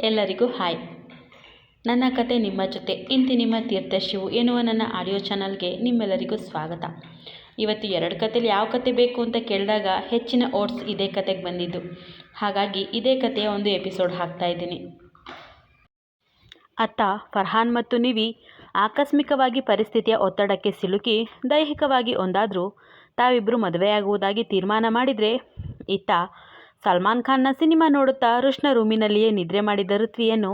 ಎಲ್ಲರಿಗೂ ಹಾಯ್. ನನ್ನ ಕತೆ ನಿಮ್ಮ ಜೊತೆ. ಇಂತಿ ನಿಮ್ಮ ತೀರ್ಥಶಿವು ಎನ್ನುವ ನನ್ನ ಆಡಿಯೋ ಚಾನಲ್ಗೆ ನಿಮ್ಮೆಲ್ಲರಿಗೂ ಸ್ವಾಗತ. ಇವತ್ತು ಎರಡು ಕಥೆಯಲ್ಲಿ ಯಾವ ಕತೆ ಬೇಕು ಅಂತ ಕೇಳಿದಾಗ ಹೆಚ್ಚಿನ ಓಟ್ಸ್ ಇದೇ ಕತೆಗೆ ಬಂದಿದ್ದು. ಹಾಗಾಗಿ ಇದೇ ಕತೆಯ ಒಂದು ಎಪಿಸೋಡ್ ಹಾಕ್ತಾ ಇದ್ದೀನಿ. ಅತ್ತ, ಫರ್ಹಾನ್ ಮತ್ತು ನಿವಿ ಆಕಸ್ಮಿಕವಾಗಿ ಪರಿಸ್ಥಿತಿಯ ಒತ್ತಡಕ್ಕೆ ಸಿಲುಕಿ ದೈಹಿಕವಾಗಿ ಒಂದಾದರೂ ತಾವಿಬ್ಬರು ಮದುವೆಯಾಗುವುದಾಗಿ ತೀರ್ಮಾನ ಮಾಡಿದರೆ ಇತ್ತ ಸಲ್ಮಾನ್ ಖಾನ್ನ ಸಿನಿಮಾ ನೋಡುತ್ತಾ ರುಷ್ನ ರೂಮಿನಲ್ಲಿಯೇ ನಿದ್ರೆ ಮಾಡಿದ ಋತ್ವಿಯನ್ನು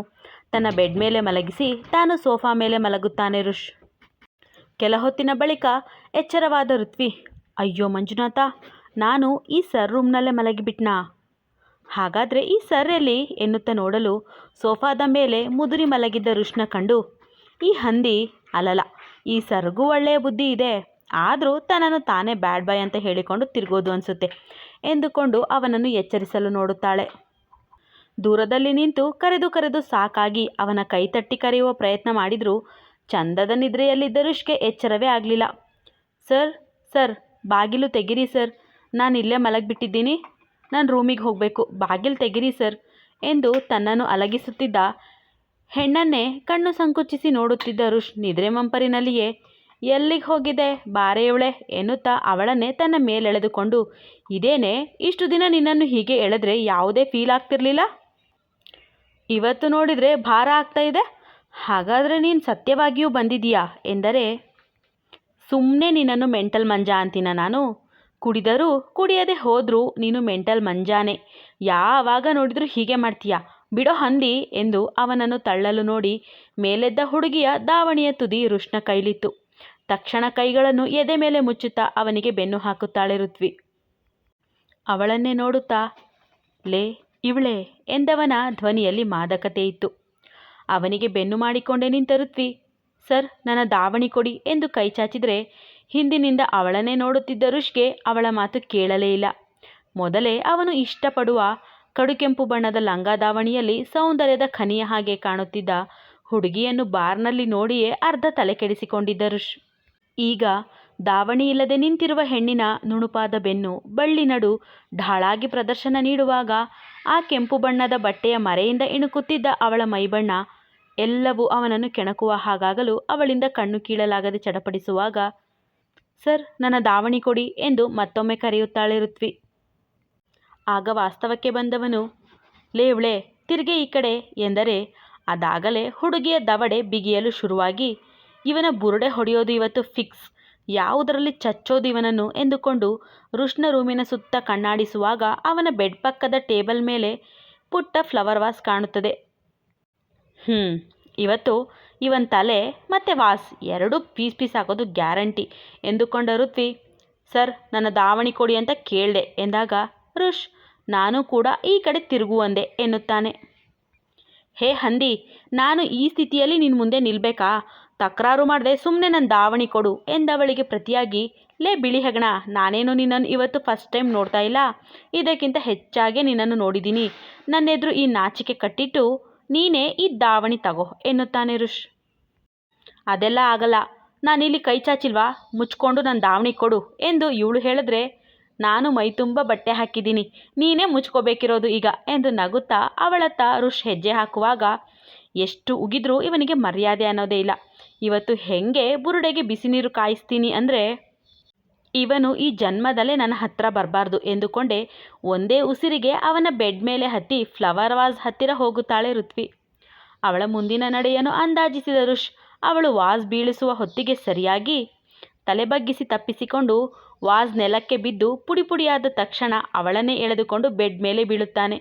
ತನ್ನ ಬೆಡ್ ಮೇಲೆ ಮಲಗಿಸಿ ತಾನು ಸೋಫಾ ಮೇಲೆ ಮಲಗುತ್ತಾನೆ ರುಷ್ ಕೆಲ ಹೊತ್ತಿನ ಬಳಿಕ ಎಚ್ಚರವಾದ ಋತ್ವಿ, ಅಯ್ಯೋ ಮಂಜುನಾಥ, ನಾನು ಈ ಸರ್ ರೂಮ್ನಲ್ಲೇ ಮಲಗಿಬಿಟ್ನಾ? ಹಾಗಾದರೆ ಈ ಸರ್ ಎಲ್ಲಿ ಎನ್ನುತ್ತಾ ನೋಡಲು ಸೋಫಾದ ಮೇಲೆ ಮುದುರಿ ಮಲಗಿದ್ದ ರುಷ್ನ ಕಂಡು, ಈ ಹಂದಿ, ಅಲಲ, ಈ ಸರ್ಗೂ ಒಳ್ಳೆಯ ಬುದ್ಧಿ ಇದೆ, ಆದರೂ ತನ್ನನ್ನು ತಾನೇ ಬ್ಯಾಡ್ ಬಾಯ್ ಅಂತ ಹೇಳಿಕೊಂಡು ತಿರುಗೋದು ಅನಿಸುತ್ತೆ. ಎಂದುಕೊಂಡು ಅವನನ್ನು ಎಚ್ಚರಿಸಲು ನೋಡುತ್ತಾಳೆ. ದೂರದಲ್ಲಿ ನಿಂತು ಕರೆದು ಕರೆದು ಸಾಕಾಗಿ ಅವನ ಕೈ ತಟ್ಟಿ ಕರೆಯುವ ಪ್ರಯತ್ನ ಮಾಡಿದರೂ ಚಂದದ ನಿದ್ರೆಯಲ್ಲಿದ್ದ ರುಷ್ಗೆ ಎಚ್ಚರವೇ ಆಗಲಿಲ್ಲ. ಸರ್ ಸರ್, ಬಾಗಿಲು ತೆಗಿರಿ ಸರ್. ನಾನು ಇಲ್ಲೇ ಮಲಗಿಬಿಟ್ಟಿದ್ದೀನಿ. ನಾನು ರೂಮಿಗೆ ಹೋಗಬೇಕು. ಬಾಗಿಲು ತೆಗಿರಿ ಸರ್ ಎಂದು ತನ್ನನ್ನು ಅಲಗಿಸುತ್ತಿದ್ದ ಹೆಣ್ಣನ್ನೇ ಕಣ್ಣು ಸಂಕುಚಿಸಿ ನೋಡುತ್ತಿದ್ದ ರುಷ್ ನಿದ್ರೆ ಮಂಪರಿನಲ್ಲಿಯೇ ಎಲ್ಲಿಗೆ ಹೋಗಿದೆ? ಬಾರೆ ಎನ್ನುತ್ತಾ ಅವಳನ್ನೇ ತನ್ನ ಮೇಲೆಳೆದುಕೊಂಡು, ಇದೇನೆ, ಇಷ್ಟು ದಿನ ನಿನ್ನನ್ನು ಹೀಗೆ ಎಳೆದ್ರೆ ಯಾವುದೇ ಫೀಲ್ ಆಗ್ತಿರ್ಲಿಲ್ಲ? ಇವತ್ತು ನೋಡಿದರೆ ಭಾರ ಆಗ್ತಾ ಇದೆ. ಹಾಗಾದರೆ ನೀನು ಸತ್ಯವಾಗಿಯೂ ಬಂದಿದೀಯಾ ಎಂದರೆ ಸುಮ್ಮನೆ ನಿನ್ನನ್ನು ಮೆಂಟಲ್ ಮಂಜ ಅಂತೀನ ನಾನು? ಕುಡಿದರೂ ಕುಡಿಯದೆ ಹೋದರೂ ನೀನು ಮೆಂಟಲ್ ಮಂಜಾನೆ. ಯಾವಾಗ ನೋಡಿದರೂ ಹೀಗೆ ಮಾಡ್ತೀಯಾ? ಬಿಡೋ ಹಂದಿ ಎಂದು ಅವನನ್ನು ತಳ್ಳಲು ನೋಡಿ ಮೇಲೆದ್ದ ಹುಡುಗಿಯ ದಾವಣಿಯ ತುದಿ ರುಷ್ಣ ಕೈಲಿತ್ತು. ತಕ್ಷಣ ಕೈಗಳನ್ನು ಎದೆ ಮೇಲೆ ಮುಚ್ಚುತ್ತಾ ಅವನಿಗೆ ಬೆನ್ನು ಹಾಕುತ್ತಾಳೆ ಋತ್ವಿ. ಅವಳನ್ನೇ ನೋಡುತ್ತಾ, ಲೇ, ಇವಳೆ, ಎಂದವನ ಧ್ವನಿಯಲ್ಲಿ ಮಾದಕತೆ ಇತ್ತು. ಅವನಿಗೆ ಬೆನ್ನು ಮಾಡಿಕೊಂಡೇ ನಿಂತ ಋತ್ವಿ, ಸರ್, ನನ್ನ ದಾವಣಿ ಕೊಡಿ, ಎಂದು ಕೈ ಚಾಚಿದರೆ, ಹಿಂದಿನಿಂದ ಅವಳನ್ನೇ ನೋಡುತ್ತಿದ್ದ ಋಷ್ಗೆ ಅವಳ ಮಾತು ಕೇಳಲೇ ಇಲ್ಲ. ಮೊದಲೇ ಅವನು ಇಷ್ಟಪಡುವ ಕಡುಕೆಂಪು ಬಣ್ಣದ ಲಂಗ ದಾವಣಿಯಲ್ಲಿ ಸೌಂದರ್ಯದ ಖನಿಯ ಹಾಗೆ ಕಾಣುತ್ತಿದ್ದ ಹುಡುಗಿಯನ್ನು ಬಾರ್ನಲ್ಲಿ ನೋಡಿಯೇ ಅರ್ಧ ತಲೆ ಕೆಡಿಸಿಕೊಂಡಿದ್ದ ರುಷ್ ಈಗ ದಾವಣಿಯಿಲ್ಲದೆ ನಿಂತಿರುವ ಹೆಣ್ಣಿನ ನುಣುಪಾದ ಬೆನ್ನು ಬಳ್ಳಿ ನಡು ಢಾಳಾಗಿ ಪ್ರದರ್ಶನ ನೀಡುವಾಗ ಆ ಕೆಂಪು ಬಣ್ಣದ ಬಟ್ಟೆಯ ಮರೆಯಿಂದ ಇಣುಕುತ್ತಿದ್ದ ಅವಳ ಮೈಬಣ್ಣ ಎಲ್ಲವೂ ಅವನನ್ನು ಕೆಣಕುವ ಹಾಗಾಗಲು ಅವಳಿಂದ ಕಣ್ಣು ಕೀಳಲಾಗದೆ ಚಡಪಡಿಸುವಾಗ, ಸರ್, ನನ್ನ ದಾವಣಿ ಕೊಡಿ ಎಂದು ಮತ್ತೊಮ್ಮೆ ಕರೆಯುತ್ತಾಳೆ ಋತ್ವಿ. ಆಗ ವಾಸ್ತವಕ್ಕೆ ಬಂದವನು ಲೇವ್ಳೆ ತಿರ್ಗೆ ಈ ಕಡೆ ಎಂದರೆ, ಅದಾಗಲೇ ಹುಡುಗಿಯ ದವಡೆ ಬಿಗಿಯಲು ಶುರುವಾಗಿ ಇವನ ಬುರುಡೆ ಹೊಡೆಯೋದು ಇವತ್ತು ಫಿಕ್ಸ್ ಯಾವುದರಲ್ಲಿ ಚಚ್ಚೋದು ಇವನನ್ನು ಎಂದುಕೊಂಡು ರುಷ್ಣ ರೂಮಿನ ಸುತ್ತ ಕಣ್ಣಾಡಿಸುವಾಗ ಅವನ ಬೆಡ್ ಪಕ್ಕದ ಟೇಬಲ್ ಮೇಲೆ ಪುಟ್ಟ ಫ್ಲವರ್ ವಾಸ್ ಕಾಣುತ್ತದೆ. ಹ್ಞೂ ಇವತ್ತು ಇವನ್ ತಲೆ ಮತ್ತು ವಾಸ್ ಎರಡೂ ಪೀಸ್ ಪೀಸ್ ಹಾಕೋದು ಗ್ಯಾರಂಟಿ ಎಂದುಕೊಂಡ ಋತ್ವಿ. ಸರ್, ನನ್ನ ದಾವಣಿ ಕೊಡಿ ಅಂತ ಕೇಳಿದೆ ಎಂದಾಗ ರುಷ್ ನಾನು ಕೂಡ ಈ ಕಡೆ ತಿರುಗುವಂದೆ ಎನ್ನುತ್ತಾನೆ. ಹೇ ಹಂದಿ, ನಾನು ಈ ಸ್ಥಿತಿಯಲ್ಲಿ ನಿನ್ನ ಮುಂದೆ ನಿಲ್ಬೇಕಾ? ತಕರಾರು ಮಾಡದೆ ಸುಮ್ಮನೆ ನನ್ನ ದಾವಣಿ ಕೊಡು ಎಂದವಳಿಗೆ ಪ್ರತಿಯಾಗಿ, ಲೇ ಬಿಳಿ ಹೆಗಣ, ನಾನೇನು ನಿನ್ನನ್ನು ಇವತ್ತು ಫಸ್ಟ್ ಟೈಮ್ ನೋಡ್ತಾ ಇಲ್ಲ? ಇದಕ್ಕಿಂತ ಹೆಚ್ಚಾಗೆ ನಿನ್ನನ್ನು ನೋಡಿದ್ದೀನಿ ನನ್ನೆದುರು ಈ ನಾಚಿಕೆ ಕಟ್ಟಿಟ್ಟು ನೀನೇ ಈ ದಾವಣಿ ತಗೋ, ಎನ್ನುತ್ತಾನೆ ರುಷ್. ಅದೆಲ್ಲ ಆಗಲ್ಲ. ನಾನಿಲ್ಲಿ ಕೈ ಚಾಚಿಲ್ವಾ? ಮುಚ್ಕೊಂಡು ನನ್ನ ದಾವಣಿ ಕೊಡು, ಎಂದು ಇವಳು ಹೇಳಿದ್ರೆ, ನಾನು ಮೈ ತುಂಬ ಬಟ್ಟೆ ಹಾಕಿದ್ದೀನಿ ನೀನೇ ಮುಚ್ಕೋಬೇಕಿರೋದು ಈಗ, ಎಂದು ನಗುತ್ತಾ ಅವಳತ್ತ ಋಷ್ ಹೆಜ್ಜೆ ಹಾಕುವಾಗ ಎಷ್ಟು ಉಗಿದ್ರೂ ಇವನಿಗೆ ಮರ್ಯಾದೆ ಅನ್ನೋದೇ ಇಲ್ಲ. ಇವತ್ತು ಹೆಂಗೆ ಬುರುಡೆಗೆ ಬಿಸಿ ನೀರು ಕಾಯಿಸ್ತೀನಿ ಅಂದರೆ, ಇವನು ಈ ಜನ್ಮದಲ್ಲೇ ನನ್ನ ಹತ್ತಿರ ಬರಬಾರ್ದು ಎಂದುಕೊಂಡೆ ಒಂದೇ ಉಸಿರಿಗೆ ಅವನ ಬೆಡ್ ಮೇಲೆ ಹತ್ತಿ ಫ್ಲವರ್ ವಾಸ್ ಹತ್ತಿರ ಹೋಗುತ್ತಾಳೆ ಋತ್ವಿ. ಅವಳ ಮುಂದಿನ ನಡೆಯನ್ನು ಅಂದಾಜಿಸಿದ ರುಷ್ ಅವಳು ವಾಸ್ ಬೀಳಿಸುವ ಹೊತ್ತಿಗೆ ಸರಿಯಾಗಿ ತಲೆ ಬಗ್ಗಿಸಿ ತಪ್ಪಿಸಿಕೊಂಡು ವಾಸ್ ನೆಲಕ್ಕೆ ಬಿದ್ದು ಪುಡಿ ಪುಡಿಯಾದ ತಕ್ಷಣ ಅವಳನ್ನೇ ಎಳೆದುಕೊಂಡು ಬೆಡ್ ಮೇಲೆ ಬೀಳುತ್ತಾನೆ.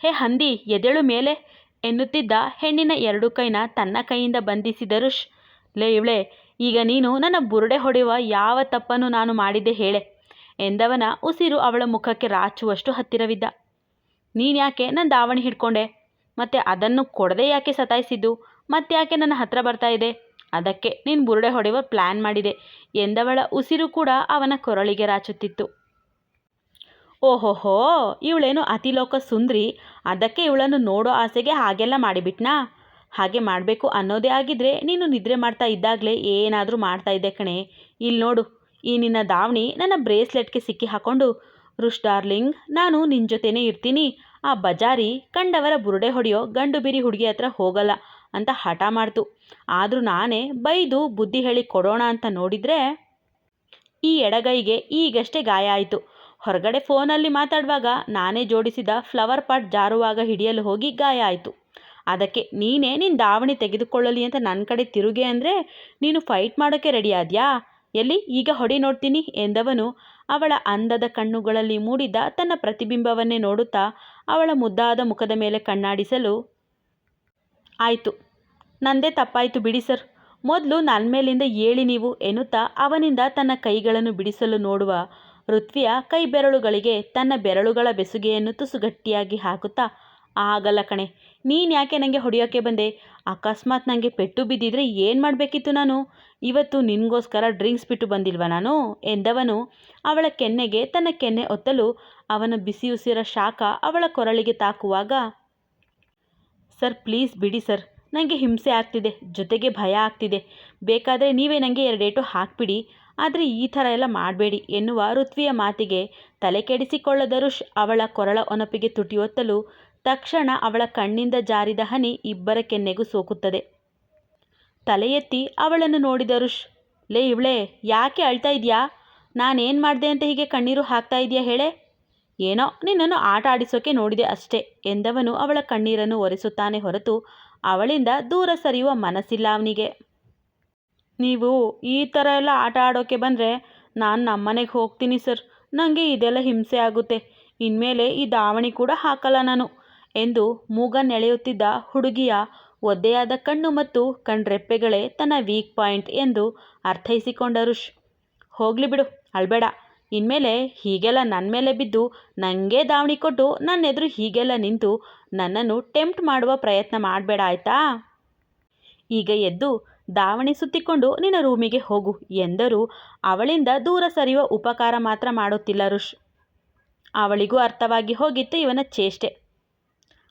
ಹೇ ಹಂದಿ ಎದೆಳು ಮೇಲೆ ಎನ್ನುತ್ತಿದ್ದ ಹೆಣ್ಣಿನ ಎರಡು ಕೈನ ತನ್ನ ಕೈಯಿಂದ ಬಂಧಿಸಿದ ಋಷ್ ಲೇ ಇವಳೆ, ಈಗ ನೀನು ನನ್ನ ಬುರುಡೆ ಹೊಡೆಯುವ ಯಾವ ತಪ್ಪನ್ನು ನಾನು ಮಾಡಿದೆ ಹೇಳೆ ಎಂದವನ ಉಸಿರು ಅವಳ ಮುಖಕ್ಕೆ ರಾಚುವಷ್ಟು ಹತ್ತಿರವಿದ್ದ. ನೀನ್ಯಾಕೆ ನನ್ನ ದಾವಣಿ ಹಿಡ್ಕೊಂಡೆ? ಮತ್ತೆ ಅದನ್ನು ಕೊಡದೆ ಯಾಕೆ ಸತಾಯಿಸಿದ್ದು? ಮತ್ತೆ ಯಾಕೆ ನನ್ನ ಹತ್ರ ಬರ್ತಾ ಇದೆ? ಅದಕ್ಕೆ ನೀನು ಬುರುಡೆ ಹೊಡೆಯುವ ಪ್ಲ್ಯಾನ್ ಮಾಡಿದೆ ಎಂದವಳ ಉಸಿರು ಕೂಡ ಅವನ ಕೊರಳಿಗೆ ರಾಚುತ್ತಿತ್ತು. ಓಹೋಹೋ, ಇವಳೇನು ಅತಿಲೋಕ ಸುಂದ್ರಿ ಅದಕ್ಕೆ ಇವಳನ್ನು ನೋಡೋ ಆಸೆಗೆ ಹಾಗೆಲ್ಲ ಮಾಡಿಬಿಟ್ನಾ? ಹಾಗೆ ಮಾಡಬೇಕು ಅನ್ನೋದೇ ಆಗಿದ್ರೆ ನೀನು ನಿದ್ರೆ ಮಾಡ್ತಾ ಇದ್ದಾಗಲೇ ಏನಾದರೂ ಮಾಡ್ತಾ ಇದ್ದೆ ಕಣೆ. ಇಲ್ಲಿ ನೋಡು, ಈ ನಿನ್ನ ದಾವಣಿ ನನ್ನ ಬ್ರೇಸ್ಲೆಟ್ಗೆ ಸಿಕ್ಕಿ ಹಾಕ್ಕೊಂಡು ರುಷ್ ಡಾರ್ಲಿಂಗ್, ನಾನು ನಿನ್ನ ಜೊತೆನೇ ಇರ್ತೀನಿ. ಆ ಬಜಾರಿ ಕಂಡವರ ಬುರುಡೆ ಹೊಡೆಯೋ ಗಂಡು ಬಿರಿ ಹುಡುಗಿ ಹತ್ರ ಹೋಗಲ್ಲ ಅಂತ ಹಠ ಮಾಡ್ತು. ಆದರೂ ನಾನೇ ಬೈದು ಬುದ್ಧಿ ಹೇಳಿ ಕೊಡೋಣ ಅಂತ ನೋಡಿದರೆ ಈ ಎಡಗೈಗೆ ಈಗಷ್ಟೇ ಗಾಯ ಆಯಿತು. ಹೊರಗಡೆ ಫೋನಲ್ಲಿ ಮಾತಾಡುವಾಗ ನಾನೇ ಜೋಡಿಸಿದ ಫ್ಲವರ್ ಪಾಟ್ ಜಾರುವಾಗ ಹಿಡಿಯಲು ಹೋಗಿ ಗಾಯ ಆಯಿತು. ಅದಕ್ಕೆ ನೀನೇ ನಿನ್ನ ದಾವಣಿ ತೆಗೆದುಕೊಳ್ಳಲಿ ಅಂತ ನನ್ನ ಕಡೆ ತಿರುಗೆ ಅಂದರೆ ನೀನು ಫೈಟ್ ಮಾಡೋಕ್ಕೆ ರೆಡಿ ಆದ್ಯಾ? ಎಲ್ಲಿ? ಈಗ ಹೊಡಿ ನೋಡ್ತೀನಿ ಎಂದವನು ಅವಳ ಅಂದದ ಕಣ್ಣುಗಳಲ್ಲಿ ಮೂಡಿದ ತನ್ನ ಪ್ರತಿಬಿಂಬವನ್ನೇ ನೋಡುತ್ತಾ ಅವಳ ಮುದ್ದಾದ ಮುಖದ ಮೇಲೆ ಕಣ್ಣಾಡಿಸಲು, ಆಯಿತು, ನಂದೇ ತಪ್ಪಾಯಿತು ಬಿಡಿ ಸರ್. ಮೊದಲು ನನ್ನ ಮೇಲಿಂದ ಏಳಿ ನೀವು ಎನ್ನುತ್ತಾ ಅವನಿಂದ ತನ್ನ ಕೈಗಳನ್ನು ಬಿಡಿಸಲು ನೋಡುವ ಋತ್ವಿಯ ಕೈ ಬೆರಳುಗಳಿಗೆ ತನ್ನ ಬೆರಳುಗಳ ಬೆಸುಗೆಯನ್ನು ತುಸುಗಟ್ಟಿಯಾಗಿ ಹಾಕುತ್ತಾ, ಆಗಲ್ಲ ಕಣೆ, ನೀನು ಯಾಕೆ ನನಗೆ ಹೊಡೆಯೋಕ್ಕೆ ಬಂದೆ? ಅಕಸ್ಮಾತ್ ನನಗೆ ಪೆಟ್ಟು ಬಿದ್ದಿದ್ರೆ ಏನು ಮಾಡಬೇಕಿತ್ತು ನಾನು? ಇವತ್ತು ನಿನಗೋಸ್ಕರ ಡ್ರಿಂಕ್ಸ್ ಬಿಟ್ಟು ಬಂದಿಲ್ವ ನಾನು? ಎಂದವನು. ಅವಳ ಕೆನ್ನೆಗೆ ತನ್ನ ಕೆನ್ನೆ ಒತ್ತಲು ಅವನ ಬಿಸಿ ಉಸಿರ ಶಾಖ ಅವಳ ಕೊರಳಿಗೆ ತಾಕುವಾಗ, ಸರ್, ಪ್ಲೀಸ್ ಬಿಡಿ ಸರ್ ನನಗೆ ಹಿಂಸೆ ಆಗ್ತಿದೆ, ಜೊತೆಗೆ ಭಯ ಆಗ್ತಿದೆ. ಬೇಕಾದರೆ ನೀವೇ ನನಗೆ ಎರಡೇಟು ಹಾಕ್ಬಿಡಿ. ಆದರೆ ಈ ಥರ ಎಲ್ಲ ಮಾಡಬೇಡಿ ಎನ್ನುವ ಋತ್ವಿಯ ಮಾತಿಗೆ ತಲೆ ಕೆಡಿಸಿಕೊಳ್ಳದ ರುಷ್ ಅವಳ ಕೊರಳ ಒನಪಿಗೆ ತುಟಿಯೊತ್ತಲು ತಕ್ಷಣ ಅವಳ ಕಣ್ಣಿಂದ ಜಾರಿದ ಹನಿ ಇಬ್ಬರ ಕೆನ್ನೆಗೂ ಸೋಕುತ್ತದೆ. ತಲೆ ಎತ್ತಿ ಅವಳನ್ನು ನೋಡಿದ ಋಷ್ ಲೇ ಇವಳೆ, ಯಾಕೆ ಅಳ್ತಾ ಇದೆಯಾ? ನಾನೇನು ಮಾಡಿದೆ ಅಂತ ಹೀಗೆ ಕಣ್ಣೀರು ಹಾಕ್ತಾ ಇದೆಯಾ ಹೇಳೆ? ಏನೋ ನಿನ್ನನ್ನು ಆಟ ಆಡಿಸೋಕೆ ನೋಡಿದೆ ಅಷ್ಟೇ, ಎಂದವನು ಅವಳ ಕಣ್ಣೀರನ್ನು ಒರೆಸುತ್ತಾನೆ ಹೊರತು ಅವಳಿಂದ ದೂರ ಸರಿಯುವ ಮನಸ್ಸಿಲ್ಲ ಅವನಿಗೆ. ನೀವು ಈ ಥರ ಎಲ್ಲ ಆಟ ಆಡೋಕ್ಕೆ ಬಂದರೆ ನಾನು ನಮ್ಮನೆಗೆ ಹೋಗ್ತೀನಿ, ಸರ್. ನನಗೆ ಇದೆಲ್ಲ ಹಿಂಸೆ ಆಗುತ್ತೆ. ಇನ್ಮೇಲೆ ಈ ದಾವಣಿ ಕೂಡ ಹಾಕಲ್ಲ ನಾನು ಎಂದು ಮೂಗ ನೆಳೆಯುತ್ತಿದ್ದ ಹುಡುಗಿಯ ಒದ್ದೆಯಾದ ಕಣ್ಣು ಮತ್ತು ಕಣ್ರೆಪ್ಪೆಗಳೇ ತನ್ನ ವೀಕ್ ಪಾಯಿಂಟ್ ಎಂದು ಅರ್ಥೈಸಿಕೊಂಡ ರುಷ್. ಹೋಗಲಿ ಬಿಡು, ಅಳ್ಬೇಡ. ಇನ್ಮೇಲೆ ಹೀಗೆಲ್ಲ ನನ್ನ ಮೇಲೆ ಬಿದ್ದು ನನಗೆ ದಾವಣಿ ಕೊಟ್ಟು ನನ್ನ ಎದುರು ಹೀಗೆಲ್ಲ ನಿಂತು ನನ್ನನ್ನು ಟೆಂಪ್ಟ್ ಮಾಡುವ ಪ್ರಯತ್ನ ಮಾಡಬೇಡ, ಆಯಿತಾ? ಈಗ ಎದ್ದು ದಾವಣಿ ಸುತ್ತಿಕೊಂಡು ನಿನ್ನ ರೂಮಿಗೆ ಹೋಗು ಎಂದರೂ ಅವಳಿಂದ ದೂರ ಸರಿಯುವ ಉಪಕಾರ ಮಾತ್ರ ಮಾಡುತ್ತಿಲ್ಲ ರುಷ್ ಅವಳಿಗೂ ಅರ್ಥವಾಗಿ ಹೋಗಿತ್ತು ಇವನ ಚೇಷ್ಟೆ.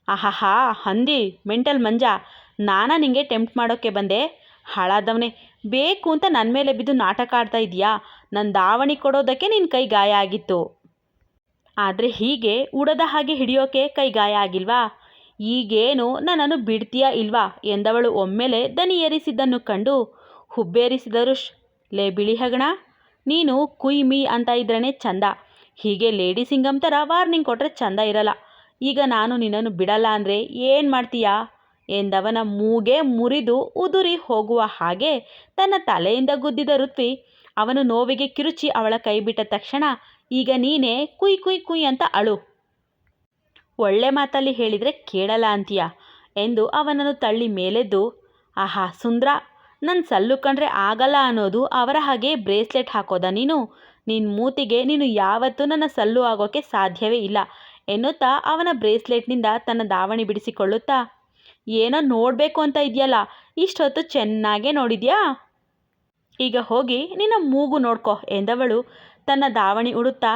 ಆಹಾಹಾ ಹಂದಿ, ಮೆಂಟಲ್ ಮಂಜ, ನಾನಾ ನಿಂಗೆ ಟೆಂಪ್ಟ್ ಮಾಡೋಕ್ಕೆ ಬಂದೆ. ಹಾಳಾದವನೇ, ಬೇಕು ಅಂತ ನನ್ನ ಮೇಲೆ ಬಿದ್ದು ನಾಟಕ ಆಡ್ತಾ ಇದೆಯಾ ನನ್ನ ದಾವಣಿ ಕೊಡೋದಕ್ಕೆ ನಿನ್ನ ಕೈ ಗಾಯ ಆಗಿತ್ತು. ಆದರೆ ಹೀಗೆ ಉಡದ ಹಾಗೆ ಹಿಡಿಯೋಕೆ ಕೈ ಗಾಯ ಆಗಿಲ್ವಾ? ಈಗೇನು ನನ್ನನ್ನು ಬಿಡ್ತೀಯಾ ಇಲ್ವಾ? ಎಂದವಳು ಒಮ್ಮೆಲೆ ದನಿ ಏರಿಸಿದ್ದನ್ನು ಕಂಡು ಹುಬ್ಬೇರಿಸಿದರು ಲೇ ಬಿಳಿ ಹಗಣ, ನೀನು ಕುಯ್ ಮೀ ಅಂತ ಇದ್ರೇ ಚಂದ ಹೀಗೆ ಲೇಡಿ ಸಿಂಗಮ್ ಥರ ವಾರ್ನಿಂಗ್ ಕೊಟ್ಟರೆ ಚಂದ ಇರಲ್ಲ. ಈಗ ನಾನು ನಿನ್ನನ್ನು ಬಿಡಲ್ಲ ಅಂದರೆ ಏನು ಮಾಡ್ತೀಯಾ? ಎಂದವನ ಮೂಗೆ ಮುರಿದು ಉದುರಿ ಹೋಗುವ ಹಾಗೆ ತನ್ನ ತಲೆಯಿಂದ ಗುದ್ದಿದ ಋತ್ವಿ, ಅವನು ನೋವಿಗೆ ಕಿರುಚಿ ಅವಳ ಕೈ ಬಿಟ್ಟ ತಕ್ಷಣ, ಈಗ ನೀನೇ ಕುಯ್ ಕುಯ್ ಕುಯ್ ಅಂತ ಅಳು. ಒಳ್ಳೆ ಮಾತಲ್ಲಿ ಹೇಳಿದರೆ ಕೇಳಲ್ಲ ಅಂತೀಯ? ಎಂದು ಅವನನ್ನು ತಳ್ಳಿ ಮೇಲೆದ್ದು, ಆಹಾ ಸುಂದ್ರ ನನ್ನ ಸಲ್ಲು ಕಂಡ್ರೆ ಆಗಲ್ಲ ಅನ್ನೋದು ಅವರ ಹಾಗೆ ಬ್ರೇಸ್ಲೆಟ್ ಹಾಕೋದ ನೀನು? ನಿನ್ನ ಮೂತಿಗೆ ನೀನು ಯಾವತ್ತೂ ನನ್ನ ಸಲ್ಲು ಆಗೋಕ್ಕೆ ಸಾಧ್ಯವೇ ಇಲ್ಲ ಎನ್ನುತ್ತಾ ಅವನ ಬ್ರೇಸ್ಲೆಟ್ನಿಂದ ತನ್ನ ದಾವಣಿ ಬಿಡಿಸಿಕೊಳ್ಳುತ್ತಾ, ಏನೋ ನೋಡಬೇಕು ಅಂತ ಇದೆಯಲ್ಲ, ಇಷ್ಟೊತ್ತು ಚೆನ್ನಾಗೇ ನೋಡಿದ್ಯಾ? ಈಗ ಹೋಗಿ ನಿನ್ನ ಮೂಗು ನೋಡ್ಕೊ ಎಂದವಳು ತನ್ನ ದಾವಣಿ ಉಡುತ್ತಾ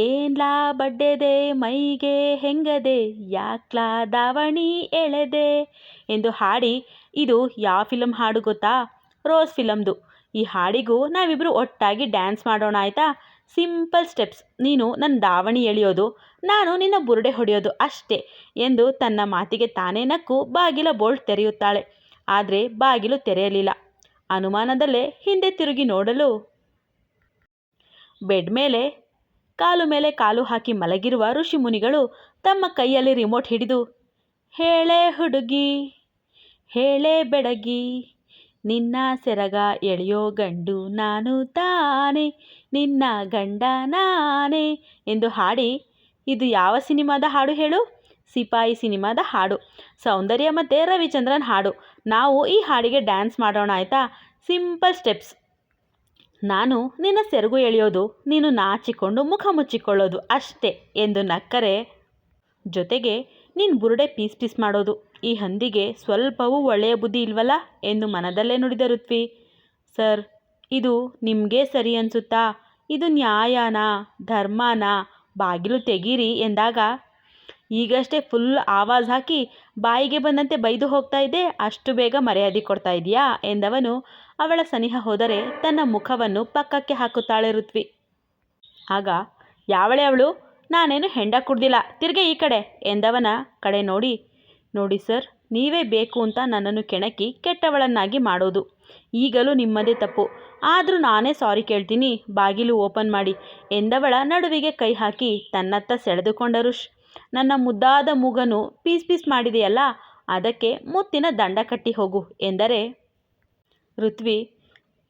ಏನ್ಲಾ ಬಡ್ಡೆದೆ, ಮೈಗೆ ಹೆಂಗದೆ, ಯಾಕ್ಲಾ ದಾವಣಿ ಎಳೆದೆ? ಎಂದು ಹಾಡಿ, ಇದು ಯಾವ ಫಿಲಮ್ ಹಾಡು ಗೊತ್ತಾ? ರೋಸ್ ಫಿಲಮ್ದು ಈ ಹಾಡಿಗೂ ನಾವಿಬ್ಬರು ಒಟ್ಟಾಗಿ ಡ್ಯಾನ್ಸ್ ಮಾಡೋಣ ಆಯಿತಾ? Simple steps. ನೀನು ನನ್ನ ದಾವಣಿ ಎಳೆಯೋದು, ನಾನು ನಿನ್ನ ಬುರುಡೆ ಹೊಡೆಯೋದು ಅಷ್ಟೇ ಎಂದು ತನ್ನ ಮಾತಿಗೆ ತಾನೇ ನಕ್ಕು ಬಾಗಿಲ ಬೋಲ್ಟ್ ತೆರೆಯುತ್ತಾಳೆ. ಆದರೆ ಬಾಗಿಲು ತೆರೆಯಲಿಲ್ಲ. ಅನುಮಾನದಲ್ಲೇ ಹಿಂದೆ ತಿರುಗಿ ನೋಡಲು. ಬೆಡ್ ಮೇಲೆ ಕಾಲು ಮೇಲೆ ಕಾಲು ಹಾಕಿ ಮಲಗಿರುವ ಋಷಿ ಮುನಿಗಳು ತಮ್ಮ ಕೈಯಲ್ಲಿ ರಿಮೋಟ್ ಹಿಡಿದು, ಹೇಳೆ ಹುಡುಗಿ, ಹೇಳೆ ಬೆಡಗಿ, ನಿನ್ನ ಸೆರಗ ಎಳೆಯೋ ಗಂಡು ನಾನು ತಾನೆ, ನಿನ್ನ ಗಂಡ ನಾನೇ ಎಂದು ಹಾಡಿ, ಇದು ಯಾವ ಸಿನಿಮಾದ ಹಾಡು ಹೇಳು? ಸಿಪಾಯಿ ಸಿನಿಮಾದ ಹಾಡು, ಸೌಂದರ್ಯ ಮತ್ತು ರವಿಚಂದ್ರನ್ ಹಾಡು. ನಾವು ಈ ಹಾಡಿಗೆ ಡ್ಯಾನ್ಸ್ ಮಾಡೋಣ ಆಯಿತಾ? ಸಿಂಪಲ್ ಸ್ಟೆಪ್ಸ್ ನಾನು ನಿನ್ನ ಸೆರಗು ಎಳೆಯೋದು, ನೀನು ನಾಚಿಕೊಂಡು ಮುಖ ಮುಚ್ಚಿಕೊಳ್ಳೋದು ಅಷ್ಟೇ ಎಂದು ನಕ್ಕರೆ. ಜೊತೆಗೆ, ನೀನು ಬುರುಡೆ ಪೀಸ್ ಪೀಸ್ ಮಾಡೋದು, ಈ ಹಂದಿಗೆ ಸ್ವಲ್ಪವೂ ಒಳ್ಳೆಯ ಬುದ್ಧಿ ಇಲ್ವಲ್ಲ ಎಂದು ಮನದಲ್ಲೇ ನುಡಿದ ಋತ್ವಿ. ಸರ್, ಇದು ನಿಮಗೆ ಸರಿ ಅನಿಸುತ್ತಾ? ಇದು ನ್ಯಾಯನಾ, ಧರ್ಮನಾ? ಬಾಗಿಲು ತೆಗೀರಿ ಎಂದಾಗ, ಈಗಷ್ಟೇ ಫುಲ್ ಆವಾಜ್ ಹಾಕಿ ಬಾಯಿಗೆ ಬಂದಂತೆ ಬೈದು ಹೋಗ್ತಾ ಇದ್ದೆ, ಅಷ್ಟು ಬೇಗ ಮರ್ಯಾದೆ ಕೊಡ್ತಾ ಇದೆಯಾ ಎಂದವನು ಅವಳ ಸನಿಹ ಹೋದರೆ ತನ್ನ ಮುಖವನ್ನು ಪಕ್ಕಕ್ಕೆ ಹಾಕುತ್ತಾಳೆ ಋತ್ವಿ. ಆಗ, ಯಾವಳೆ ಅವಳು? ನಾನೇನು ಹೆಂಡ ಕುಡ್ದಿಲ್ಲ. ತಿರ್ಗೆ ಈ ಕಡೆ. ಎಂದವನ ಕಡೆ ನೋಡಿ ನೋಡಿ ಸರ್, ನೀವೇ ಬೇಕು ಅಂತ ನನ್ನನ್ನು ಕೆಣಕಿ ಕೆಟ್ಟವಳನ್ನಾಗಿ ಮಾಡೋದು. ಈಗಲೂ ನಿಮ್ಮದೇ ತಪ್ಪು. ಆದರೂ ನಾನೇ ಸಾರಿ ಕೇಳ್ತೀನಿ. ಬಾಗಿಲು ಓಪನ್ ಮಾಡಿ ಎಂದವಳ ನಡುವಿಗೆ ಕೈ ಹಾಕಿ ತನ್ನತ್ತ ಸೆಳೆದುಕೊಂಡ ರುಷ್ ನನ್ನ ಮುದ್ದಾದ ಮೂಗನು ಪೀಸ್ ಪೀಸ್ ಮಾಡಿದೆಯಲ್ಲ, ಅದಕ್ಕೆ ಮುತ್ತಿನ ದಂಡ ಕಟ್ಟಿ ಹೋಗು ಎಂದರೆ ಋತ್ವಿ,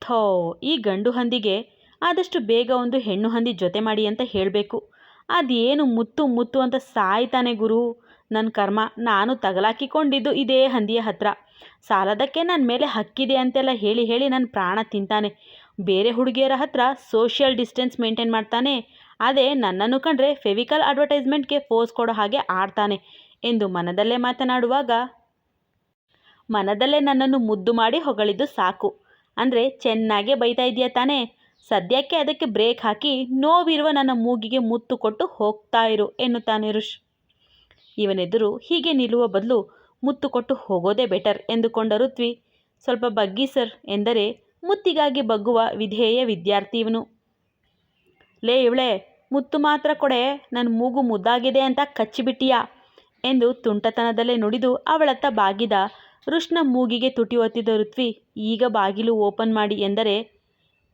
ಥೋ, ಈ ಗಂಡು ಹಂದಿಗೆ ಆದಷ್ಟು ಬೇಗ ಒಂದು ಹೆಣ್ಣು ಹಂದಿ ಜೊತೆ ಮಾಡಿ ಅಂತ ಹೇಳಬೇಕು. ಅದೇನು ಮುತ್ತು ಮುತ್ತು ಅಂತ ಸಾಯ್ತಾನೆ ಗುರು. ನನ್ನ ಕರ್ಮ, ನಾನು ತಗಲಾಕಿಕೊಂಡಿದ್ದು ಇದೇ ಹಂದಿಯ ಹತ್ರ. ಸಾಲದಕ್ಕೆ ನನ್ನ ಮೇಲೆ ಹಕ್ಕಿದೆ ಅಂತೆಲ್ಲ ಹೇಳಿ ಹೇಳಿ ನನ್ನ ಪ್ರಾಣ ತಿಂತಾನೆ. ಬೇರೆ ಹುಡುಗಿಯರ ಹತ್ರ ಸೋಷಿಯಲ್ ಡಿಸ್ಟೆನ್ಸ್ ಮೇಂಟೈನ್ ಮಾಡ್ತಾನೆ. ಅದೇ ನನ್ನನ್ನು ಕಂಡ್ರೆ ಫೆವಿಕಲ್ ಅಡ್ವರ್ಟೈಸ್ಮೆಂಟ್ಗೆ ಫೋಸ್ ಕೊಡೋ ಹಾಗೆ ಆಡ್ತಾನೆ. ಎಂದು ಮನದಲ್ಲೇ ಮಾತನಾಡುವಾಗ ಮನದಲ್ಲೇ ನನ್ನನ್ನು ಮುದ್ದು ಮಾಡಿ ಹೊಗಳಿದ್ದು ಸಾಕು. ಅಂದರೆ ಚೆನ್ನಾಗೇ ಬೈತಾ ಇದೆಯಾ ತಾನೇ? ಸದ್ಯಕ್ಕೆ ಅದಕ್ಕೆ ಬ್ರೇಕ್ ಹಾಕಿ ನೋವಿರುವ ನನ್ನ ಮೂಗಿಗೆ ಮುತ್ತು ಕೊಟ್ಟು ಹೋಗ್ತಾ ಇರು ಎನ್ನುತ್ತಾನೆ ಋಷ್. ಇವನೆದುರು ಹೀಗೆ ನಿಲ್ಲುವ ಬದಲು ಮುತ್ತು ಕೊಟ್ಟು ಹೋಗೋದೇ ಬೆಟರ್ ಎಂದುಕೊಂಡ ಋತ್ವಿ. ಸ್ವಲ್ಪ ಬಗ್ಗಿ ಸರ್ ಎಂದರೆ ಮುತ್ತಿಗಾಗಿ ಬಗ್ಗುವ ವಿಧೇಯ ವಿದ್ಯಾರ್ಥಿ ಇವನು ಲೇ ಇವಳೆ, ಮುತ್ತು ಮಾತ್ರ ಕೊಡೆ ನನ್ನ ಮೂಗು ಮುದ್ದಾಗಿದೆ ಅಂತ ಕಚ್ಚಿಬಿಟ್ಟಿಯಾ? ಎಂದು ತುಂಟತನದಲ್ಲೇ ನುಡಿದು ಅವಳತ್ತ ಬಾಗಿದ ಋಷ್ನ ಮೂಗಿಗೆ ತುಟಿ ಒತ್ತಿದ ಋತ್ವಿ, ಈಗ ಬಾಗಿಲು ಓಪನ್ ಮಾಡಿ ಎಂದರೆ,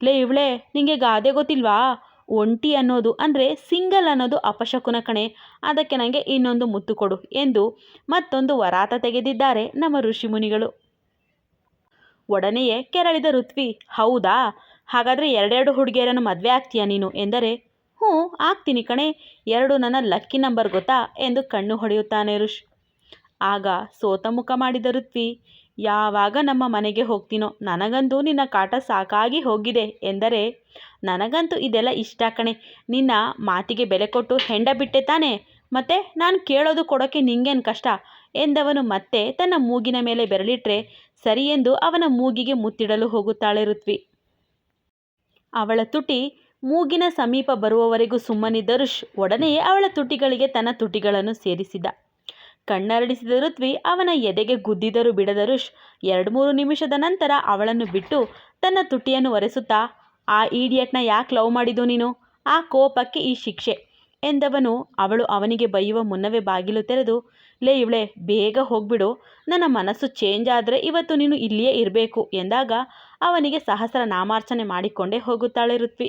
ಲೇ ಇವಳೆ, ನಿಂಗೆ ಗಾದೆ ಗೊತ್ತಿಲ್ವಾ? ಒಂಟಿ ಅನ್ನೋದು ಅಂದರೆ ಸಿಂಗಲ್ ಅನ್ನೋದು ಅಪಶಕುನ ಕಣೆ. ಅದಕ್ಕೆ ನನಗೆ ಇನ್ನೊಂದು ಮುತ್ತು ಕೊಡು ಎಂದು ಮತ್ತೊಂದು ವರಾತ ತೆಗೆದಿದ್ದಾರೆ ನಮ್ಮ ಋಷಿಮುನಿಗಳು ಒಡನೆಯೇ ಕೆರಳಿದ ಋತ್ವಿ, ಹೌದಾ? ಹಾಗಾದರೆ ಎರಡೆರಡು ಹುಡುಗಿಯರನ್ನು ಮದುವೆ ಆಗ್ತೀಯಾ ನೀನು? ಎಂದರೆ, ಹ್ಞೂ, ಆಗ್ತೀನಿ ಕಣೆ. ಎರಡು ನನ್ನ ಲಕ್ಕಿ ನಂಬರ್ ಗೊತ್ತಾ? ಎಂದು ಕಣ್ಣು ಹೊಡೆಯುತ್ತಾನೆ ಋಷ್. ಆಗ ಸೋತ ಮುಖ ಮಾಡಿದ ಋತ್ವಿ, ಯಾವಾಗ ನಮ್ಮ ಮನೆಗೆ ಹೋಗ್ತೀನೋ ನನಗಂತೂ ನಿನ್ನ ಕಾಟ ಸಾಕಾಗಿ ಹೋಗಿದೆ ಎಂದರೆ, ನನಗಂತೂ ಇದೆಲ್ಲ ಇಷ್ಟ ಕಣೆ, ನಿನ್ನ ಮಾತಿಗೆ ಬೆಲೆ ಕೊಟ್ಟು ಹೆಂಡ ಬಿಟ್ಟೆ ತಾನೆ, ಮತ್ತೆ ನಾನು ಕೇಳೋದು ಕೊಡೋಕ್ಕೆ ನಿಂಗೇನು ಕಷ್ಟ ಎಂದವನು ಮತ್ತೆ ತನ್ನ ಮೂಗಿನ ಮೇಲೆ ಬೆರಳಿಟ್ರೆ, ಸರಿ ಎಂದು ಅವನ ಮೂಗಿಗೆ ಮುತ್ತಿಡಲು ಹೋಗುತ್ತಾಳೆ ಋತ್ವಿ. ಅವಳ ತುಟಿ ಮೂಗಿನ ಸಮೀಪ ಬರುವವರೆಗೂ ಸುಮ್ಮನಿದ್ದ ಋಷ್ ಒಡನೆಯೇ ಅವಳ ತುಟಿಗಳಿಗೆ ತನ್ನ ತುಟಿಗಳನ್ನು ಸೇರಿಸಿದ. ಕಣ್ಣರಳಿಸಿದ ಋತ್ವಿ ಅವನ ಎದೆಗೆ ಗುದ್ದಿದರೂ ಬಿಡದರು ಎರಡು ಮೂರು ನಿಮಿಷದ ನಂತರ ಅವಳನ್ನು ಬಿಟ್ಟು ತನ್ನ ತುಟಿಯನ್ನು ಒರೆಸುತ್ತಾ, ಆ ಈಡಿಯಟ್ನ ಯಾಕೆ ಲವ್ ಮಾಡಿದು ನೀನು? ಆ ಕೋಪಕ್ಕೆ ಈ ಶಿಕ್ಷೆ ಎಂದವನು ಅವಳು ಅವನಿಗೆ ಬೈಯುವ ಮುನ್ನವೇ ಬಾಗಿಲು ತೆರೆದು, ಲೇ ಇವಳೆ, ಬೇಗ ಹೋಗ್ಬಿಡು. ನನ್ನ ಮನಸ್ಸು ಚೇಂಜ್ ಆದರೆ ಇವತ್ತು ನೀನು ಇಲ್ಲಿಯೇ ಇರಬೇಕು ಎಂದಾಗ ಅವನಿಗೆ ಸಹಸ್ರ ನಾಮಾರ್ಚನೆ ಮಾಡಿಕೊಂಡೇ ಹೋಗುತ್ತಾಳೆ ಋತ್ವಿ.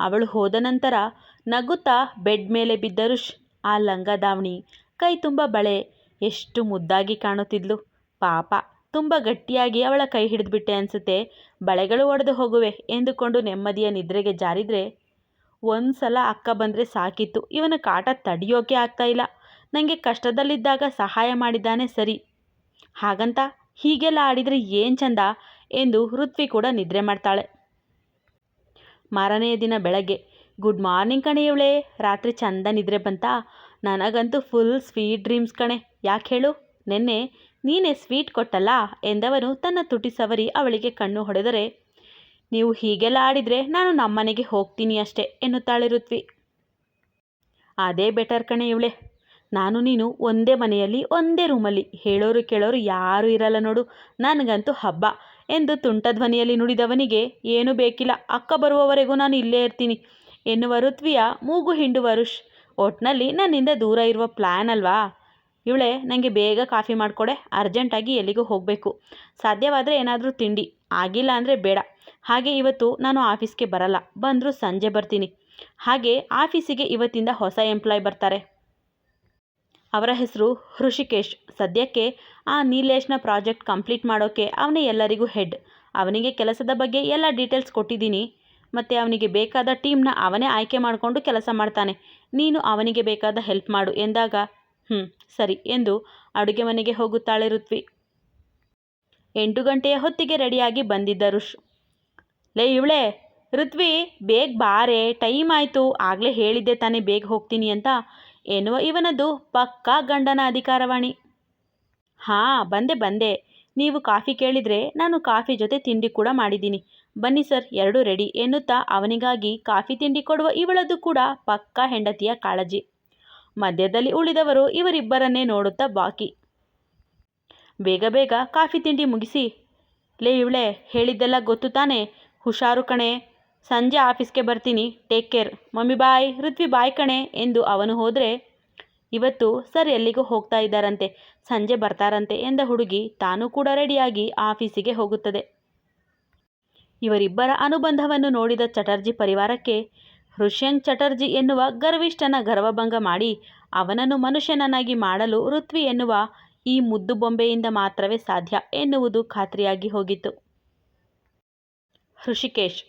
ಅವಳು ಹೋದ ನಂತರ ನಗುತ್ತಾ ಬೆಡ್ ಮೇಲೆ ಬಿದ್ದರು ಆ ಲಂಗ ದಾವಣಿ. ಕೈ ತುಂಬ ಬಳೆ. ಎಷ್ಟು ಮುದ್ದಾಗಿ ಕಾಣುತ್ತಿದ್ಲು. ಪಾಪ, ತುಂಬ ಗಟ್ಟಿಯಾಗಿ ಅವಳ ಕೈ ಹಿಡಿದುಬಿಟ್ಟೆ ಅನಿಸುತ್ತೆ. ಬಳೆಗಳು ಒಡೆದು ಹೋಗುವೆ ಎಂದುಕೊಂಡು ನೆಮ್ಮದಿಯ ನಿದ್ರೆಗೆ ಜಾರಿದ್ರೆ ಒಂದು ಸಲ ಅಕ್ಕ ಬಂದರೆ ಸಾಕಿತ್ತು. ಇವನ ಕಾಟ ತಡೆಯೋಕೆ ಆಗ್ತಾ ಇಲ್ಲ. ನನಗೆ ಕಷ್ಟದಲ್ಲಿದ್ದಾಗ ಸಹಾಯ ಮಾಡಿದ್ದಾನೆ ಸರಿ. ಹಾಗಂತ ಹೀಗೆಲ್ಲ ಆಡಿದರೆ ಏನು ಚಂದ ಎಂದು ಋತ್ವಿ ಕೂಡ ನಿದ್ರೆ ಮಾಡ್ತಾಳೆ. ಮಾರನೆಯ ದಿನ ಬೆಳಗ್ಗೆ ಗುಡ್ ಮಾರ್ನಿಂಗ್ ಕಣೆ ಇವಳೆ. ರಾತ್ರಿ ಚಂದ ನಿದ್ರೆ ಬಂತಾ? ನನಗಂತೂ ಫುಲ್ ಸ್ವೀಟ್ ಡ್ರೀಮ್ಸ್ ಕಣೆ. ಯಾಕೆ ಹೇಳು? ನಿನ್ನೆ ನೀನೇ ಸ್ವೀಟ್ ಕೊಟ್ಟಲ್ಲ? ಎಂದವನು ತನ್ನ ತುಟಿ ಸವರಿ ಅವಳಿಗೆ ಕಣ್ಣು ಹೊಡೆದರೆ, ನೀವು ಹೀಗೆಲ್ಲ ಆಡಿದರೆ ನಾನು ನಮ್ಮನೆಗೆ ಹೋಗ್ತೀನಿ ಅಷ್ಟೆ, ಎನ್ನುತ್ತಾಳೆ ಋತ್ವಿ. ಅದೇ ಬೆಟರ್ ಕಣೆ ಇವಳೆ. ನಾನು ನೀನು ಒಂದೇ ಮನೆಯಲ್ಲಿ, ಒಂದೇ ರೂಮಲ್ಲಿ ಹೇಳೋರು ಕೇಳೋರು ಯಾರೂ ಇರಲ್ಲ ನೋಡು. ನನಗಂತೂ ಹಬ್ಬ, ಎಂದು ತುಂಟ ಧ್ವನಿಯಲ್ಲಿ ನುಡಿದವನಿಗೆ ಏನೂ ಬೇಕಿಲ್ಲ. ಅಕ್ಕ ಬರುವವರೆಗೂ ನಾನು ಇಲ್ಲೇ ಇರ್ತೀನಿ. ಎನ್ನುವ ಋತ್ವಿಯ ಮೂಗು ಹಿಂಡುವ ಋಷ್. ಒಟ್ನಲ್ಲಿ ನನ್ನಿಂದ ದೂರ ಇರುವ ಪ್ಲ್ಯಾನ್ ಅಲ್ವಾ? ಇವಳೆ ನನಗೆ ಬೇಗ ಕಾಫಿ ಮಾಡಿಕೊಡೆ ಅರ್ಜೆಂಟಾಗಿ ಎಲ್ಲಿಗೂ ಹೋಗಬೇಕು. ಸಾಧ್ಯವಾದರೆ ಏನಾದರೂ ತಿಂಡಿ. ಆಗಿಲ್ಲ ಅಂದರೆ ಬೇಡ. ಹಾಗೆ ಇವತ್ತು ನಾನು ಆಫೀಸ್ಗೆ ಬರಲ್ಲ. ಬಂದರೂ ಸಂಜೆ ಬರ್ತೀನಿ. ಹಾಗೆ ಆಫೀಸಿಗೆ ಇವತ್ತಿಂದ ಹೊಸ ಎಂಪ್ಲಾಯ್ ಬರ್ತಾರೆ. ಅವರ ಹೆಸರು ಹೃಷಿಕೇಶ್. ಸದ್ಯಕ್ಕೆ ಆ ನೀಲೇಶ್ನ ಪ್ರಾಜೆಕ್ಟ್ ಕಂಪ್ಲೀಟ್ ಮಾಡೋಕ್ಕೆ ಅವನೇ ಎಲ್ಲರಿಗೂ ಹೆಡ್ ಅವನಿಗೆ ಕೆಲಸದ ಬಗ್ಗೆ ಎಲ್ಲ ಡೀಟೇಲ್ಸ್ ಕೊಟ್ಟಿದ್ದೀನಿ. ಮತ್ತು ಅವನಿಗೆ ಬೇಕಾದ ಟೀಮ್ನ ಅವನೇ ಆಯ್ಕೆ ಮಾಡಿಕೊಂಡು ಕೆಲಸ ಮಾಡ್ತಾನೆ. ನೀನು ಅವನಿಗೆ ಬೇಕಾದ ಹೆಲ್ಪ್ ಮಾಡು ಎಂದಾಗ ಹ್ಞೂ ಸರಿ ಎಂದು ಅಡುಗೆ ಮನೆಗೆ ಹೋಗುತ್ತಾಳೆ ಋತ್ವಿ. ಎಂಟು ಗಂಟೆಯ ಹೊತ್ತಿಗೆ ರೆಡಿಯಾಗಿ ಬಂದಿದ್ದ ಋಷ್. ಲೇ, ಇವಳೆ! ಋತ್ವಿ, ಬೇಗ ಬಾರೆ, ಟೈಮ್ ಆಯಿತು, ಆಗಲೇ ಹೇಳಿದ್ದೆ ತಾನೇ ಬೇಗ ಹೋಗ್ತೀನಿ ಅಂತ ಎನ್ನುವ ಇವನದು ಪಕ್ಕಾ ಗಂಡನ ಅಧಿಕಾರವಾಣಿ. ಹಾಂ, ಬಂದೆ ಬಂದೆ. ನೀವು ಕಾಫಿ ಕೇಳಿದರೆ ನಾನು ಕಾಫಿ ಜೊತೆ ತಿಂಡಿ ಕೂಡ ಮಾಡಿದ್ದೀನಿ. ಬನ್ನಿ ಸರ್, ಎರಡೂ ರೆಡಿ ಎನ್ನುತ್ತಾ ಅವನಿಗಾಗಿ ಕಾಫಿ ತಿಂಡಿ ಕೊಡುವ ಇವಳದ್ದು ಕೂಡ ಪಕ್ಕಾ ಹೆಂಡತಿಯ ಕಾಳಜಿ. ಮಧ್ಯದಲ್ಲಿ ಉಳಿದವರು ಇವರಿಬ್ಬರನ್ನೇ ನೋಡುತ್ತಾ ಬಾಕಿ. ಬೇಗ ಬೇಗ ಕಾಫಿ ತಿಂಡಿ ಮುಗಿಸಿ. ಲೇ ಇವಳೆ, ಹೇಳಿದ್ದೆಲ್ಲ ಗೊತ್ತು ತಾನೆ? ಹುಷಾರು ಕಣೆ. ಸಂಜೆ ಆಫೀಸ್ಗೆ ಬರ್ತೀನಿ, take care. Mummy bye, Ruthvi bye ಕಣೆ ಎಂದು ಅವನು ಹೋದರೆ, ಇವತ್ತು ಸರ್ ಎಲ್ಲಿಗೂ ಹೋಗ್ತಾ ಇದ್ದಾರಂತೆ. ಸಂಜೆ ಬರ್ತಾರಂತೆ ಎಂದ ಹುಡುಗಿ ತಾನೂ ಕೂಡ ರೆಡಿಯಾಗಿ ಆಫೀಸಿಗೆ ಹೋಗುತ್ತದೆ. ಇವರಿಬ್ಬರ ಅನುಬಂಧವನ್ನು ನೋಡಿದ ಚಟರ್ಜಿ ಪರಿವಾರಕ್ಕೆ ಋಷ್ಯಂಕ್ ಚಟರ್ಜಿ ಎನ್ನುವ ಗರ್ವಿಷ್ಠನ ಗರ್ವಭಂಗ ಮಾಡಿ, ಅವನನ್ನು ಮನುಷ್ಯನನ್ನಾಗಿ ಮಾಡಲು ಋತ್ವಿ ಎನ್ನುವ ಈ ಮುದ್ದು ಬೊಂಬೆಯಿಂದ ಮಾತ್ರವೇ ಸಾಧ್ಯ ಎನ್ನುವುದು ಖಾತ್ರಿಯಾಗಿ ಹೋಗಿತ್ತು. ಹೃಷಿಕೇಶ್,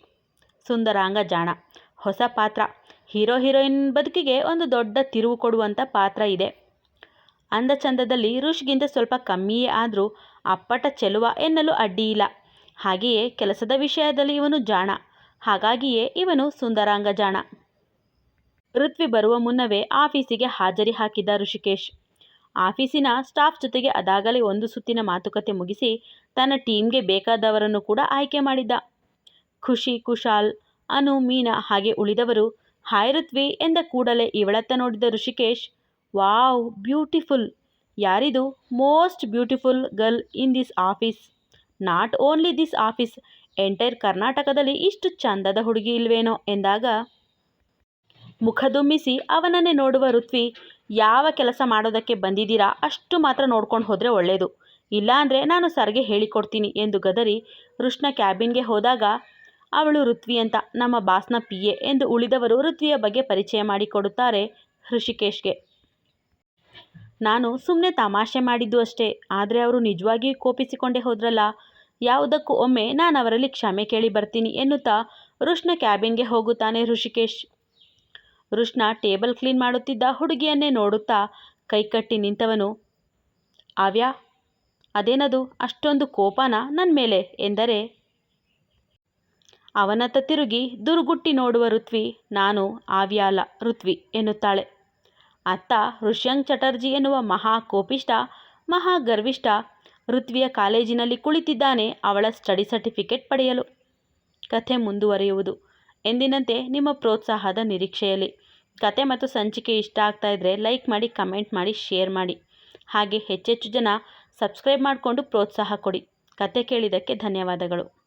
ಸುಂದರಾಂಗ ಜಾಣ, ಹೊಸ ಪಾತ್ರ, ಹೀರೋ ಹೀರೋಯಿನ್ ಬದುಕಿಗೆ ಒಂದು ದೊಡ್ಡ ತಿರುವು ಕೊಡುವಂಥ ಪಾತ್ರ ಇದೆ. ಅಂದ ಚಂದದಲ್ಲಿ ಋಷ್ಗಿಂತ ಸ್ವಲ್ಪ ಕಮ್ಮಿಯೇ ಆದರೂ ಅಪ್ಪಟ ಚೆಲುವ ಎನ್ನಲು ಅಡ್ಡಿಯಿಲ್ಲ. ಹಾಗೆಯೇ ಕೆಲಸದ ವಿಷಯದಲ್ಲಿ ಇವನು ಜಾಣ. ಹಾಗಾಗಿಯೇ ಇವನು ಸುಂದರಾಂಗ ಜಾಣ. ಋತ್ವಿ ಬರುವ ಮುನ್ನವೇ ಆಫೀಸಿಗೆ ಹಾಜರಿ ಹಾಕಿದ್ದ ಋಷಿಕೇಶ್. ಆಫೀಸಿನ ಸ್ಟಾಫ್ ಜೊತೆಗೆ ಅದಾಗಲೇ ಒಂದು ಸುತ್ತಿನ ಮಾತುಕತೆ ಮುಗಿಸಿ ತನ್ನ ಟೀಮ್ಗೆ ಬೇಕಾದವರನ್ನು ಕೂಡ ಆಯ್ಕೆ ಮಾಡಿದ್ದ. ಖುಷಿ, ಕುಶಾಲ್, ಅನು, ಮೀನಾ ಹಾಗೆ ಉಳಿದವರು, ಹಾಯ್ ಋತ್ವಿ ಎಂದ ಕೂಡಲೇ ಇವಳತ್ತ ನೋಡಿದ ಋಷಿಕೇಶ್, ವಾವ್, ಬ್ಯೂಟಿಫುಲ್. ಯಾರಿದು? Most beautiful girl in this office. Not only this office, entire ಕರ್ನಾಟಕದಲ್ಲಿ ಇಷ್ಟು ಚಂದದ ಹುಡುಗಿ ಇಲ್ವೇನೋ ಎಂದಾಗ ಮುಖದುಮ್ಮಿಸಿ ಅವನನ್ನೇ ನೋಡುವ ಋತ್ವಿ, ಯಾವ ಕೆಲಸ ಮಾಡೋದಕ್ಕೆ ಬಂದಿದ್ದೀರಾ? ಅಷ್ಟು ಮಾತ್ರ ನೋಡ್ಕೊಂಡು ಹೋದರೆ ಒಳ್ಳೆಯದು ಇಲ್ಲಾಂದರೆ ನಾನು ಸರ್ಗೆ ಹೇಳಿಕೊಡ್ತೀನಿ ಎಂದು ಗದರಿ ಋಷ್ಣ ಕ್ಯಾಬಿನ್ಗೆ ಹೋದಾಗ, ಅವಳು ಋತ್ವಿ ಅಂತ ನಮ್ಮ ಬಾಸ್ನ ಪಿ ಎ ಎಂದು ಉಳಿದವರು ಋತ್ವಿಯ ಬಗ್ಗೆ ಪರಿಚಯ ಮಾಡಿಕೊಡುತ್ತಾರೆ ಹೃಷಿಕೇಶ್ಗೆ. ನಾನು ಸುಮ್ಮನೆ ತಮಾಷೆ ಮಾಡಿದ್ದು ಅಷ್ಟೇ, ಆದರೆ ಅವರು ನಿಜವಾಗಿಯೂ ಕೋಪಿಸಿಕೊಂಡೇ ಹೋದ್ರಲ್ಲ? ಯಾವುದಕ್ಕೂ ಒಮ್ಮೆ ನಾನು ಅವರಲ್ಲಿ ಕ್ಷಮೆ ಕೇಳಿ ಬರ್ತೀನಿ ಎನ್ನುತ್ತಾ ರುಷ್ನ ಕ್ಯಾಬಿನ್ಗೆ ಹೋಗುತ್ತಾನೆ ಋಷಿಕೇಶ್. ಋಷ್ಣ ಟೇಬಲ್ ಕ್ಲೀನ್ ಮಾಡುತ್ತಿದ್ದ ಹುಡುಗಿಯನ್ನೇ ನೋಡುತ್ತಾ ಕೈಕಟ್ಟಿ ನಿಂತವನು. ಆವ್ಯಾ, ಅದೇನದು? ಅಷ್ಟೊಂದು ಕೋಪನ ನನ್ನ ಮೇಲೆ? ಎಂದರೆ ಅವನತ್ತ ತಿರುಗಿ ದುರುಗುಟ್ಟಿ ನೋಡುವ ಋತ್ವಿ, ನಾನು ಆವ್ಯಾಲ ಋತ್ವಿ, ಎನ್ನುತ್ತಾಳೆ. ಅತ್ತ ಋಷ್ಯಂಗ್ ಚಟರ್ಜಿ ಎನ್ನುವ ಮಹಾ ಕೋಪಿಷ್ಟ ಮಹಾ ಗರ್ವಿಷ್ಠ ಋತ್ವಿಯ ಕಾಲೇಜಿನಲ್ಲಿ ಕುಳಿತಿದ್ದಾನೆ. ಅವಳ ಸ್ಟಡಿ ಸರ್ಟಿಫಿಕೇಟ್ ಪಡೆಯಲು. ಕಥೆ ಮುಂದುವರಿಯುವುದು. ಎಂದಿನಂತೆ ನಿಮ್ಮ ಪ್ರೋತ್ಸಾಹದ ನಿರೀಕ್ಷೆಯಲ್ಲಿ. ಕತೆ ಮತ್ತು ಸಂಚಿಕೆ ಇಷ್ಟ ಆಗ್ತಾ ಇದ್ದರೆ ಲೈಕ್ ಮಾಡಿ, ಕಮೆಂಟ್ ಮಾಡಿ, ಶೇರ್ ಮಾಡಿ. ಹಾಗೆ ಹೆಚ್ಚೆಚ್ಚು ಜನ ಸಬ್ಸ್ಕ್ರೈಬ್ ಮಾಡಿಕೊಂಡು ಪ್ರೋತ್ಸಾಹ ಕೊಡಿ. ಕತೆ ಕೇಳಿದ್ದಕ್ಕೆ ಧನ್ಯವಾದಗಳು.